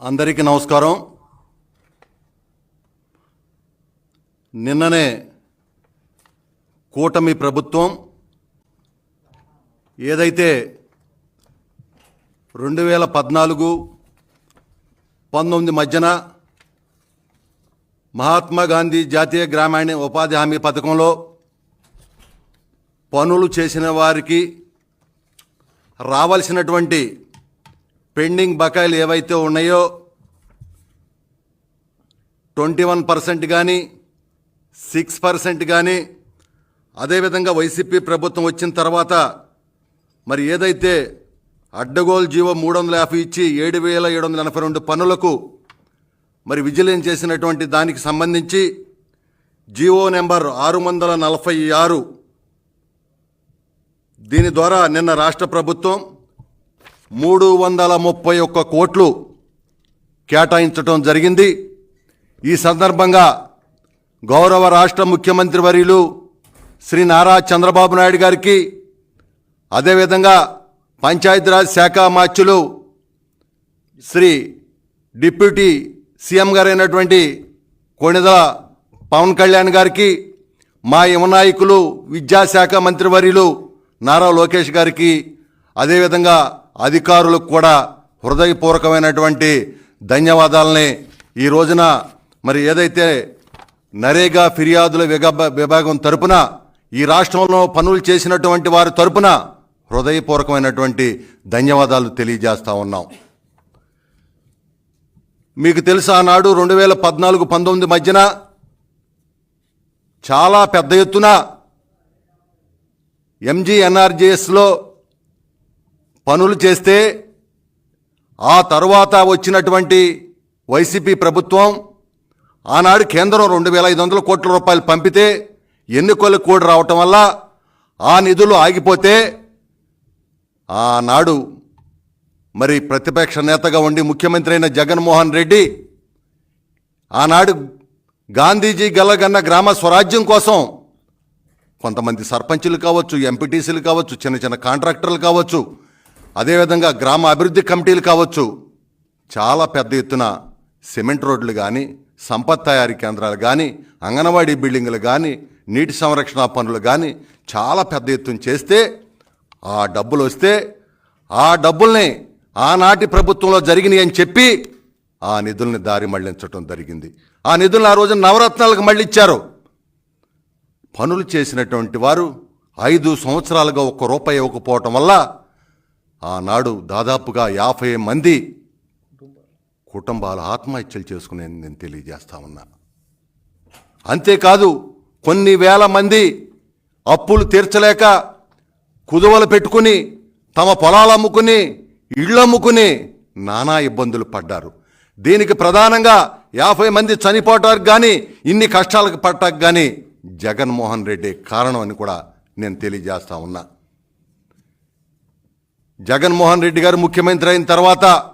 అందరికీ నమస్కారం. నిన్ననే కూటమి ప్రభుత్వం ఏదైతే రెండు వేల పద్నాలుగు పంతొమ్మిది మధ్యన మహాత్మా గాంధీ జాతీయ గ్రామీణ ఉపాధి హామీ పథకంలో పనులు చేసిన వారికి రావాల్సినటువంటి పెండింగ్ బకాయిలు ఏవైతే ఉన్నాయో ట్వంటీ వన్ పర్సెంట్ కానీ సిక్స్ పర్సెంట్ కానీ అదేవిధంగా వైసీపీ ప్రభుత్వం వచ్చిన తర్వాత మరి ఏదైతే అడ్డగోలు జీవో మూడు వందల యాభై ఇచ్చి ఏడు వేల ఏడు వందల ఎనభై రెండు పనులకు మరి విజిలెన్స్ చేసినటువంటి దానికి సంబంధించి జీవో నెంబర్ ఆరు వందల నలభై ఆరు దీని ద్వారా నిన్న రాష్ట్ర ప్రభుత్వం మూడు వందల ముప్పై ఒక్క కోట్లు కేటాయించడం జరిగింది. ఈ సందర్భంగా గౌరవ రాష్ట్ర ముఖ్యమంత్రి వర్యులు శ్రీ నారా చంద్రబాబు నాయుడు గారికి అదేవిధంగా పంచాయతీరాజ్ శాఖ మార్చులు శ్రీ డిప్యూటీ సీఎం గారైనటువంటి కొణిదల పవన్ కళ్యాణ్ గారికి మా యువనాయకులు విద్యాశాఖ మంత్రివర్యులు నారా లోకేష్ గారికి అదేవిధంగా అధికారులకు కూడా హృదయపూర్వకమైనటువంటి ధన్యవాదాలని ఈ రోజున మరి ఏదైతే నరేగా ఫిర్యాదుల విభాగం తరపున ఈ రాష్ట్రంలో పనులు చేసినటువంటి వారి తరపున హృదయపూర్వకమైనటువంటి ధన్యవాదాలు తెలియజేస్తా ఉన్నాం. మీకు తెలుసా ఆనాడు రెండు వేల పద్నాలుగు పంతొమ్మిది మధ్యన చాలా పెద్ద ఎత్తున ఎంజీఎన్ఆర్జీఎస్లో పనులు చేస్తే ఆ తరువాత వచ్చినటువంటి వైసీపీ ప్రభుత్వం ఆనాడు కేంద్రం రెండు వేల ఐదు వందల కోట్ల రూపాయలు పంపితే ఎన్నికలకు కూడా రావటం వల్ల ఆ నిధులు ఆగిపోతే ఆనాడు మరి ప్రతిపక్ష నేతగా ఉండి ముఖ్యమంత్రి అయిన జగన్మోహన్ రెడ్డి ఆనాడు గాంధీజీ గలగన్న గ్రామ స్వరాజ్యం కోసం కొంతమంది సర్పంచులు కావచ్చు ఎంపీటీసీలు కావచ్చు చిన్న చిన్న కాంట్రాక్టర్లు కావచ్చు అదేవిధంగా గ్రామ అభివృద్ధి కమిటీలు కావచ్చు. చాలా పెద్ద ఎత్తున సిమెంట్ రోడ్లు కానీ సంపత్ తయారీ కేంద్రాలు కానీ అంగన్వాడీ బిల్డింగులు కానీ నీటి సంరక్షణ పనులు కానీ చాలా పెద్ద ఎత్తున చేస్తే ఆ డబ్బులు వస్తే ఆ డబ్బుల్ని ఆనాటి ప్రభుత్వంలో జరిగినాయి అని చెప్పి ఆ నిధుల్ని దారి మళ్ళించడం జరిగింది. ఆ నిధులను ఆ రోజున నవరత్నాలకు మళ్ళీ ఇచ్చారు. పనులు చేసినటువంటి వారు ఐదు సంవత్సరాలుగా ఒక్క రూపాయి ఇవ్వకపోవటం వల్ల ఆనాడు దాదాపుగా యాభై మంది కుటుంబాలు ఆత్మహత్యలు చేసుకునే నేను తెలియజేస్తా ఉన్నా అంతేకాదు కొన్ని వేల మంది అప్పులు తీర్చలేక కుదువలు పెట్టుకుని తమ పొలాలు అమ్ముకుని ఇళ్ళు అమ్ముకుని నానా ఇబ్బందులు పడ్డారు. దీనికి ప్రధానంగా యాభై మంది చనిపోవటానికి కానీ ఇన్ని కష్టాలకు పట్టడానికి కానీ జగన్మోహన్ రెడ్డి కారణం అని కూడా నేను తెలియజేస్తా ఉన్నా జగన్మోహన్ రెడ్డి గారు ముఖ్యమంత్రి అయిన తర్వాత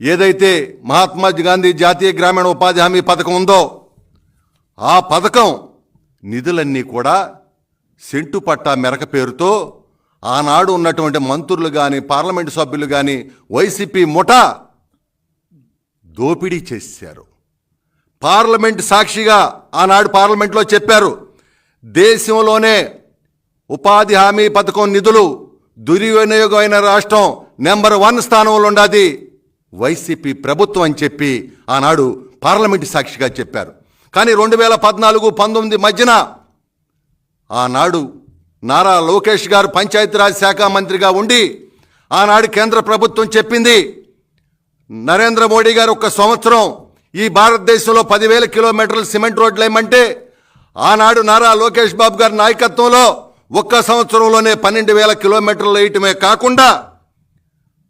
ఏదైతే మహాత్మా గాంధీ జాతీయ గ్రామీణ ఉపాధి హామీ పథకం ఉందో ఆ పథకం నిధులన్నీ కూడా సెంటు పట్టా మెరక పేరుతో ఆనాడు ఉన్నటువంటి మంత్రులు కానీ పార్లమెంటు సభ్యులు కానీ వైసీపీ ముఠా దోపిడీ చేశారు. పార్లమెంట్ సాక్షిగా ఆనాడు పార్లమెంట్లో చెప్పారు దేశంలోనే ఉపాధి హామీ పథకం నిధులు దుర్వినియోగమైన రాష్ట్రం నెంబర్ వన్ స్థానంలో ఉండాది. వైసీపీ ప్రభుత్వం అని చెప్పి ఆనాడు పార్లమెంటు సాక్షిగా చెప్పారు. కానీ రెండు వేల పద్నాలుగు పంతొమ్మిది మధ్యన ఆనాడు నారా లోకేష్ గారు పంచాయతీరాజ్ శాఖ మంత్రిగా ఉండి ఆనాడు కేంద్ర ప్రభుత్వం చెప్పింది నరేంద్ర మోడీ గారు ఒక సంవత్సరం ఈ భారతదేశంలో పదివేల కిలోమీటర్ల సిమెంట్ రోడ్లు ఏమంటే ఆనాడు నారా లోకేష్ బాబు గారి నాయకత్వంలో ఒక్క సంవత్సరంలోనే పన్నెండు వేల కిలోమీటర్లు వేయటమే కాకుండా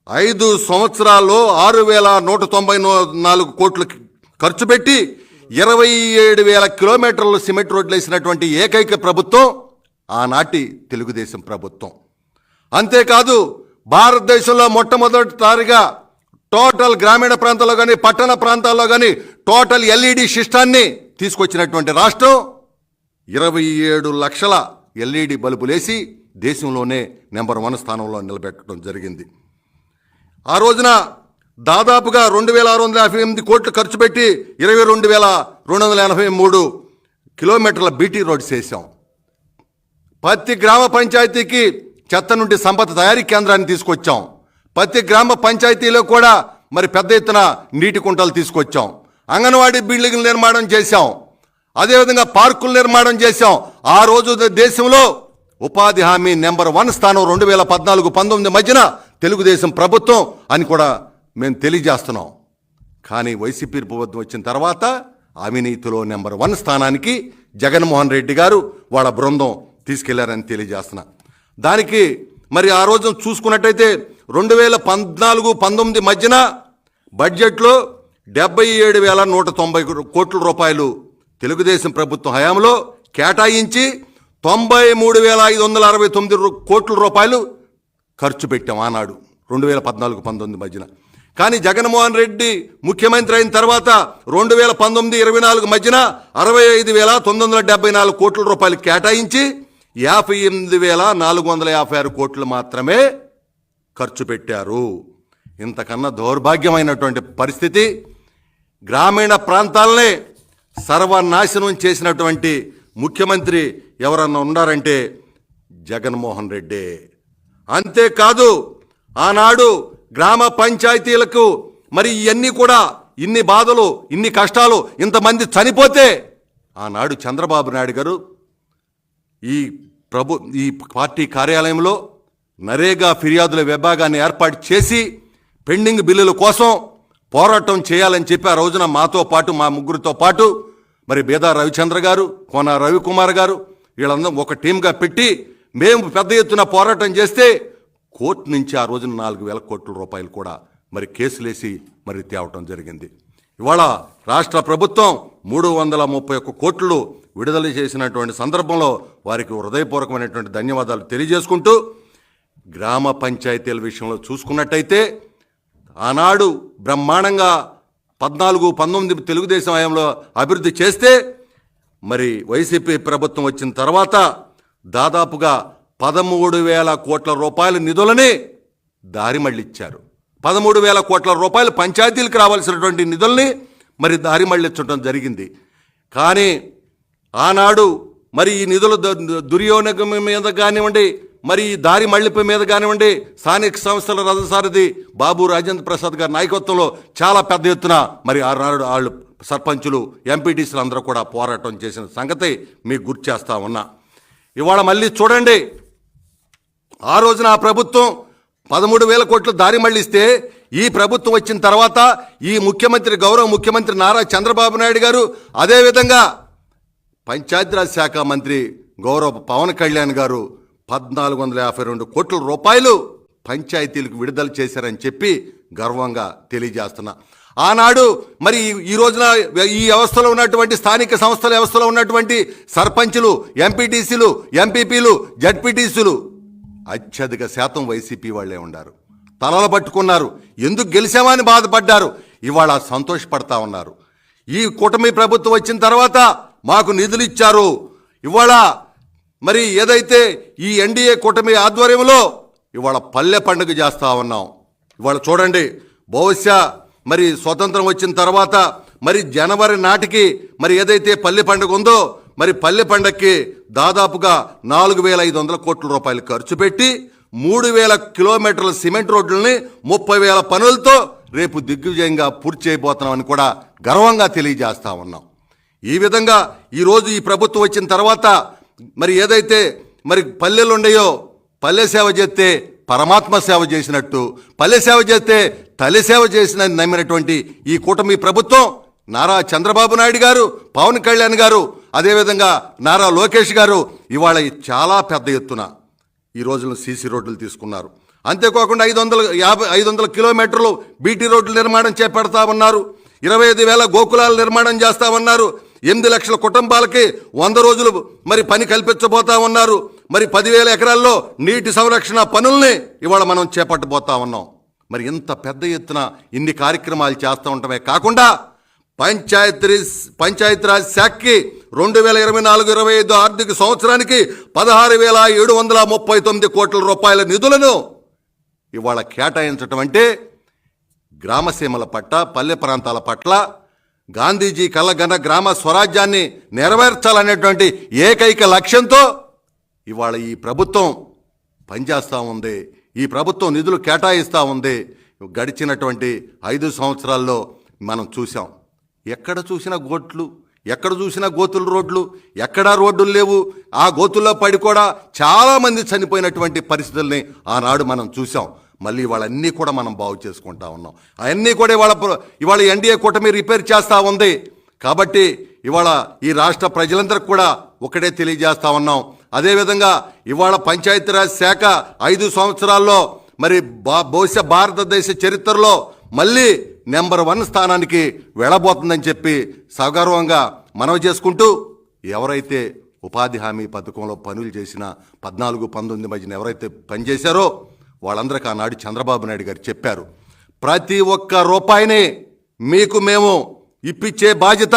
ఐదు సంవత్సరాల్లో ఆరు వేల నూట తొంభై నాలుగు కోట్లు ఖర్చు పెట్టి ఇరవై ఏడు వేల కిలోమీటర్లు సిమెంట్ రోడ్లు వేసినటువంటి ఏకైక ప్రభుత్వం ఆనాటి తెలుగుదేశం ప్రభుత్వం. అంతేకాదు భారతదేశంలో మొట్టమొదటిసారిగా టోటల్ గ్రామీణ ప్రాంతాల్లో కానీ పట్టణ ప్రాంతాల్లో కానీ టోటల్ ఎల్ఈడి సిస్టాన్ని తీసుకొచ్చినటువంటి రాష్ట్రం ఇరవై ఏడు లక్షల ఎల్ఈడి బల్బులేసి దేశంలోనే నెంబర్ వన్ స్థానంలో నిలబెట్టడం జరిగింది. ఆ రోజున దాదాపుగా రెండు వేల ఆరు వందల యాభై ఎనిమిది కోట్లు ఖర్చు పెట్టి ఇరవై రెండు వేల రెండు వందల ఎనభై మూడు కిలోమీటర్ల బీటీ రోడ్స్ వేసాం ప్రతి గ్రామ పంచాయతీకి చెత్త నుండి సంపద తయారీ కేంద్రాన్ని తీసుకొచ్చాం. ప్రతి గ్రామ పంచాయతీలో కూడా మరి పెద్ద ఎత్తున నీటి కుంటలు తీసుకొచ్చాం. అంగన్వాడీ బిల్డింగ్ నిర్మాణం చేశాం. అదేవిధంగా పార్కుల నిర్మాణం చేశాం. ఆ రోజు దేశంలో ఉపాధి హామీ నెంబర్ వన్ స్థానం రెండు వేల పద్నాలుగు పంతొమ్మిది మధ్యన తెలుగుదేశం ప్రభుత్వం అని కూడా మేము తెలియజేస్తున్నాం. కానీ వైసీపీ ప్రభుత్వం వచ్చిన తర్వాత అవినీతిలో నెంబర్ వన్ స్థానానికి జగన్మోహన్ రెడ్డి గారు వాళ్ళ బృందం తీసుకెళ్ళారని తెలియజేస్తున్నా. దానికి మరి ఆ రోజు చూసుకున్నట్టయితే రెండు వేల పద్నాలుగు పంతొమ్మిది మధ్యన బడ్జెట్లో డెబ్బై ఏడు వేల నూట తొంభై కోట్ల రూపాయలు తెలుగుదేశం ప్రభుత్వం హయాంలో కేటాయించి తొంభై మూడు వేల ఐదు వందల అరవై తొమ్మిది కోట్ల రూపాయలు ఖర్చు పెట్టాం ఆనాడు రెండు వేల పద్నాలుగు పంతొమ్మిది మధ్యన. కానీ జగన్మోహన్ రెడ్డి ముఖ్యమంత్రి అయిన తర్వాత రెండు వేల పంతొమ్మిది ఇరవై నాలుగు మధ్యన అరవై ఐదు వేల తొమ్మిది వందల డెబ్బై నాలుగు కోట్ల రూపాయలు కేటాయించి యాభై ఎనిమిది వేల నాలుగు వందల యాభై ఆరు కోట్లు మాత్రమే ఖర్చు పెట్టారు. ఇంతకన్నా దౌర్భాగ్యమైనటువంటి పరిస్థితి గ్రామీణ ప్రాంతాలనే సర్వనాశనం చేసినటువంటి ముఖ్యమంత్రి ఎవరన్నా ఉన్నారంటే జగన్మోహన్ రెడ్డి. అంతేకాదు ఆనాడు గ్రామ పంచాయతీలకు మరి ఇవన్నీ కూడా ఇన్ని బాధలు ఇన్ని కష్టాలు ఇంతమంది చనిపోతే ఆనాడు చంద్రబాబు నాయుడు గారు ఈ ప్రభు ఈ పార్టీ కార్యాలయంలో నరేగా ఫిర్యాదుల విభాగాన్ని ఏర్పాటు చేసి పెండింగ్ బిల్లుల కోసం పోరాటం చేయాలని చెప్పి ఆ రోజున మాతో పాటు మా ముగ్గురితో పాటు మరి బేదా రవిచంద్ర గారు కోన రవికుమార్ గారు వీళ్ళందరం ఒక టీంగా పెట్టి మేము పెద్ద ఎత్తున పోరాటం చేస్తే కోర్టు నుంచి ఆ రోజున నాలుగు వేల కోట్ల రూపాయలు కూడా మరి కేసులేసి మరి తేవటం జరిగింది. ఇవాళ రాష్ట్ర ప్రభుత్వం మూడు వందల ముప్పై ఒక్క కోట్లు విడుదల చేసినటువంటి సందర్భంలో వారికి హృదయపూర్వకమైనటువంటి ధన్యవాదాలు తెలియజేసుకుంటూ గ్రామ పంచాయతీల విషయంలో చూసుకున్నట్టయితే ఆనాడు బ్రహ్మాండంగా పద్నాలుగు పంతొమ్మిది తెలుగుదేశం హయాంలో అభివృద్ధి చేస్తే మరి వైసీపీ ప్రభుత్వం వచ్చిన తర్వాత దాదాపుగా పదమూడు వేల కోట్ల రూపాయల నిధులని దారి మళ్ళిచ్చారు. పదమూడు వేల కోట్ల రూపాయలు పంచాయతీలకు రావాల్సినటువంటి నిధుల్ని మరి దారి మళ్ళించడం జరిగింది. కానీ ఆనాడు మరి ఈ నిధుల దుర్యోగం మీద కానివ్వండి మరి ఈ దారి మళ్ళింపు మీద కానివ్వండి స్థానిక సంస్థల రథసారథి బాబు రాజేంద్ర ప్రసాద్ గారి నాయకత్వంలో చాలా పెద్ద ఎత్తున మరి ఆనాడు వాళ్ళు సర్పంచులు ఎంపీటీసీలు అందరూ కూడా పోరాటం చేసిన సంగతి మీకు గుర్తు చేస్తా ఉన్నా. ఇవాళ మళ్ళీ చూడండి ఆ రోజున ఆ ప్రభుత్వం పదమూడు వేల కోట్లు దారి మళ్ళిస్తే ఈ ప్రభుత్వం వచ్చిన తర్వాత ఈ ముఖ్యమంత్రి గౌరవ ముఖ్యమంత్రి నారా చంద్రబాబు నాయుడు గారు అదేవిధంగా పంచాయతీరాజ్ శాఖ మంత్రి గౌరవ పవన్ కళ్యాణ్ గారు పద్నాలుగు వందల యాభై రెండు కోట్ల రూపాయలు పంచాయతీలకు విడుదల చేశారని చెప్పి గర్వంగా తెలియజేస్తున్నా. ఆనాడు మరి ఈ- రోజున ఈ వ్యవస్థలో ఉన్నటువంటి స్థానిక సంస్థల వ్యవస్థలో ఉన్నటువంటి సర్పంచులు ఎంపీటీసీలు ఎంపీపీలు జడ్పీటీసీలు అత్యధిక శాతం వైసీపీ వాళ్ళే ఉన్నారు. తలలు పట్టుకున్నారు. ఎందుకు గెలిచామని బాధపడ్డారు. ఇవాళ సంతోషపడతా ఉన్నారు. ఈ కూటమి ప్రభుత్వం వచ్చిన తర్వాత మాకు నిధులు ఇచ్చారు. ఇవాళ మరి ఏదైతే ఈ ఎన్డీఏ కూటమి ఆధ్వర్యంలో ఇవాళ పల్లె పండుగ చేస్తా ఉన్నాం. ఇవాళ చూడండి బహుశా మరి స్వతంత్రం వచ్చిన తర్వాత మరి జనవరి నాటికి మరి ఏదైతే పల్లె పండుగ ఉందో మరి పల్లె పండక్కి దాదాపుగా నాలుగు వేల ఐదు వందల కోట్ల రూపాయలు ఖర్చు పెట్టి మూడు వేల కిలోమీటర్ల సిమెంట్ రోడ్లని ముప్పై వేల పనులతో రేపు దిగ్విజయంగా పూర్తి చేయబోతున్నామని కూడా గర్వంగా తెలియజేస్తా ఉన్నాం. ఈ విధంగా ఈరోజు ఈ ప్రభుత్వం వచ్చిన తర్వాత మరి ఏదైతే మరి పల్లెలు ఉన్నాయో పల్లె సేవ చేస్తే పరమాత్మ సేవ చేసినట్టు పల్లె సేవ చేస్తే తల్లి సేవ చేసిన నమ్మినటువంటి ఈ కూటమి ప్రభుత్వం నారా చంద్రబాబు నాయుడు గారు పవన్ కళ్యాణ్ గారు అదేవిధంగా నారా లోకేష్ గారు ఇవాళ చాలా పెద్ద ఎత్తున ఈ రోజున సీసీ రోడ్లు తీసుకున్నారు. అంతేకాకుండా ఐదు వందల యాభై ఐదు వందల కిలోమీటర్లు బీటీ రోడ్లు నిర్మాణం చేపడతా ఉన్నారు. ఇరవై ఐదు వేల గోకులాల నిర్మాణం చేస్తా ఉన్నారు. ఎనిమిది లక్షల కుటుంబాలకి వంద రోజులు మరి పని కల్పించబోతా ఉన్నారు. మరి పదివేల ఎకరాల్లో నీటి సంరక్షణ పనుల్ని ఇవాళ మనం చేపట్టబోతా ఉన్నాం. మరి ఇంత పెద్ద ఎత్తున ఇన్ని కార్యక్రమాలు చేస్తూ ఉండటమే కాకుండా పంచాయతీ పంచాయతీరాజ్ శాఖకి రెండు వేల ఇరవై నాలుగు ఇరవై ఐదు ఆర్థిక సంవత్సరానికి పదహారు వేల ఏడు వందల ముప్పై తొమ్మిది కోట్ల రూపాయల నిధులను ఇవాళ కేటాయించటం అంటే గ్రామసీమల పట్ల పల్లె ప్రాంతాల పట్ల గాంధీజీ కలగన గ్రామ స్వరాజ్యాన్ని నెరవేర్చాలనేటువంటి ఏకైక లక్ష్యంతో ఇవాళ ఈ ప్రభుత్వం పనిచేస్తూ ఉంది. ఈ ప్రభుత్వం నిధులు కేటాయిస్తూ ఉంది. గడిచినటువంటి ఐదు సంవత్సరాల్లో మనం చూసాం ఎక్కడ చూసినా గోట్లు ఎక్కడ చూసినా గోతుల రోడ్లు ఎక్కడా రోడ్లు లేవు. ఆ గోతుల్లో పడి కూడా చాలామంది చనిపోయినటువంటి పరిస్థితుల్ని ఆనాడు మనం చూసాం మళ్ళీ వాళ్ళన్నీ కూడా మనం బాగు చేసుకుంటా ఉన్నాం. అవన్నీ కూడా ఇవాళ ప్ర- ఇవాళ ఎన్డీఏ కూటమి రిపేర్ చేస్తూ ఉంది. కాబట్టి ఇవాళ ఈ రాష్ట్ర ప్రజలందరికీ కూడా ఒకటే తెలియజేస్తా ఉన్నాం. అదేవిధంగా ఇవాళ పంచాయతీరాజ్ శాఖ ఐదు సంవత్సరాల్లో మరి బా బహుశా భారతదేశ చరిత్రలో మళ్ళీ నెంబర్ వన్ స్థానానికి వెళ్ళబోతుందని చెప్పి సగర్వంగా మనవి చేసుకుంటూ ఎవరైతే ఉపాధి హామీ పథకంలో పనులు చేసిన పద్నాలుగు పంతొమ్మిది మధ్యన ఎవరైతే పనిచేశారో వాళ్ళందరికీ ఆనాడు చంద్రబాబు నాయుడు గారు చెప్పారు ప్రతి ఒక్క రూపాయిని మీకు మేము ఇప్పించే బాధ్యత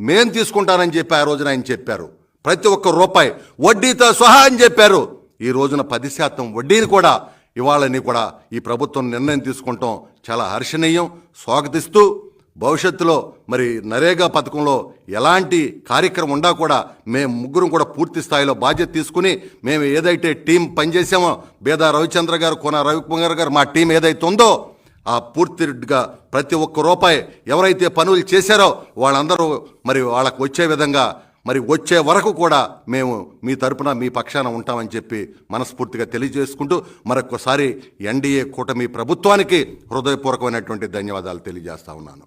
మేం తీసుకుంటానని చెప్పి ఆ రోజున ఆయన చెప్పారు. ప్రతి ఒక్క రూపాయి వడ్డీతో సహా అని చెప్పారు. ఈ రోజున పది శాతం వడ్డీని కూడా ఇవాళని కూడా ఈ ప్రభుత్వం నిర్ణయం తీసుకుంటాం. చాలా హర్షణీయం. స్వాగతిస్తూ భవిష్యత్తులో మరి నరేగా పథకంలో ఎలాంటి కార్యక్రమం ఉండా కూడా మేము ముగ్గురం కూడా పూర్తి స్థాయిలో బాధ్యత తీసుకుని మేము ఏదైతే టీం పనిచేసామో బేదా రవిచంద్ర గారు కోన రవికుమార్ గారు మా టీం ఏదైతే ఉందో ఆ పూర్తిగా ప్రతి ఒక్క రూపాయి ఎవరైతే పనులు చేశారో వాళ్ళందరూ మరి వాళ్ళకు వచ్చే విధంగా మరి వచ్చే వరకు కూడా మేము మీ తరపున మీ పక్షాన ఉంటామని చెప్పి మనస్ఫూర్తిగా తెలియజేసుకుంటూ మరొకసారి ఎన్డీఏ కూటమి ప్రభుత్వానికి హృదయపూర్వకమైనటువంటి ధన్యవాదాలు తెలియజేస్తా ఉన్నాను.